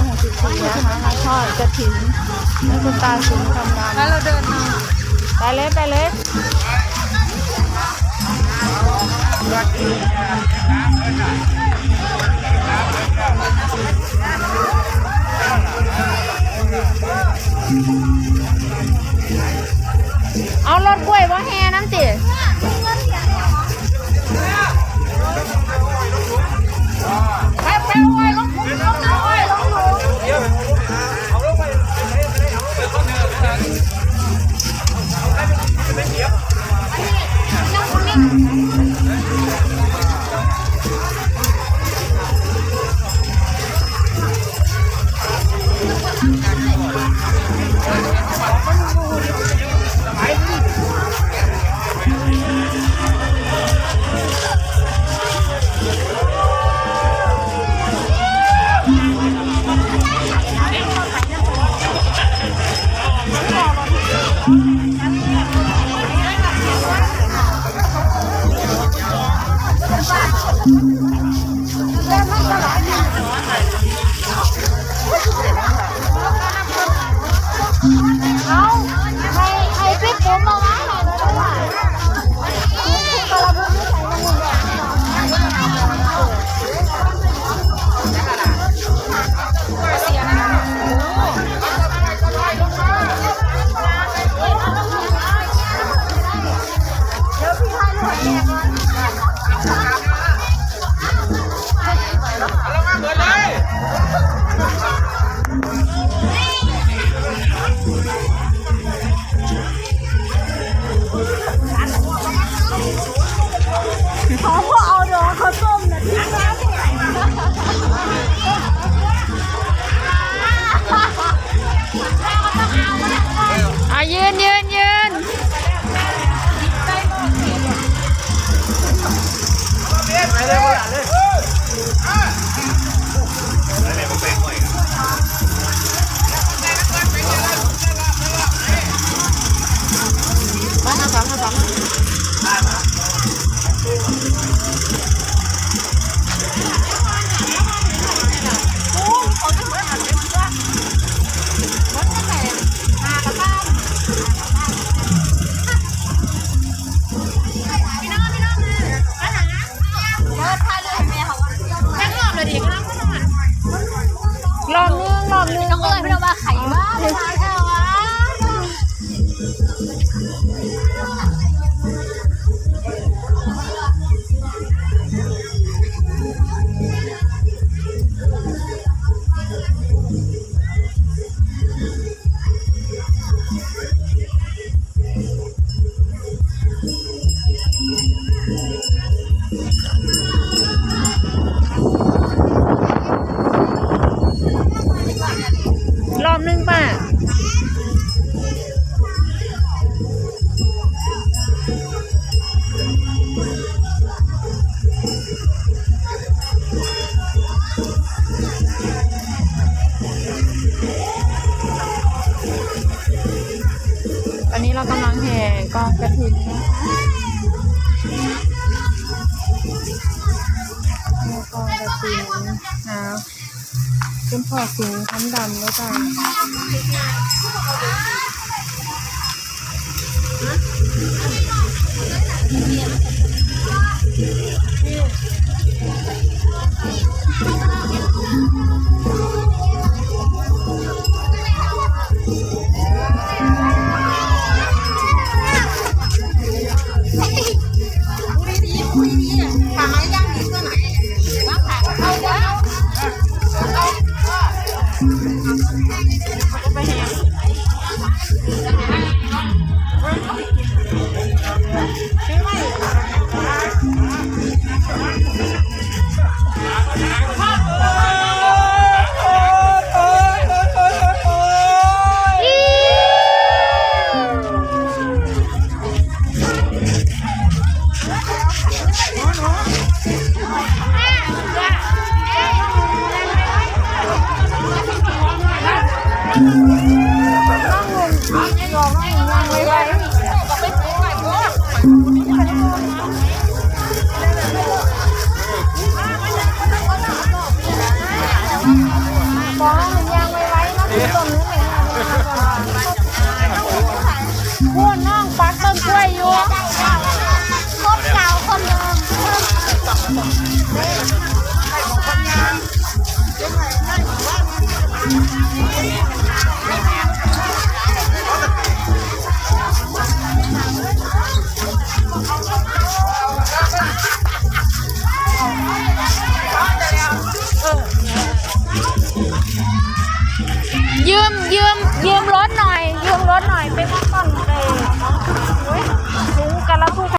2564นะคะมาทอดกระถิ่นให้คุณตาสิงห์คำดำแล้วเราเดินมาไปเลยไปเลยเอารถกล้วยว่าแฮน้ำติไปไปไว้ เอ ยืนยืน รอบนึงรอบนึงน้องเอ๋ยไม่ต้องมาไข่บ้าเลยค่ะวะ กองกระถิ่นนะคะมีกองกระถิ่นนะเป็นพ่อสิงคั้นดำแล้วจ้ะฮะ พูดน้องปักต้นกล้วยยู่คนเก่าคนเดิมไอ้ของคนงาง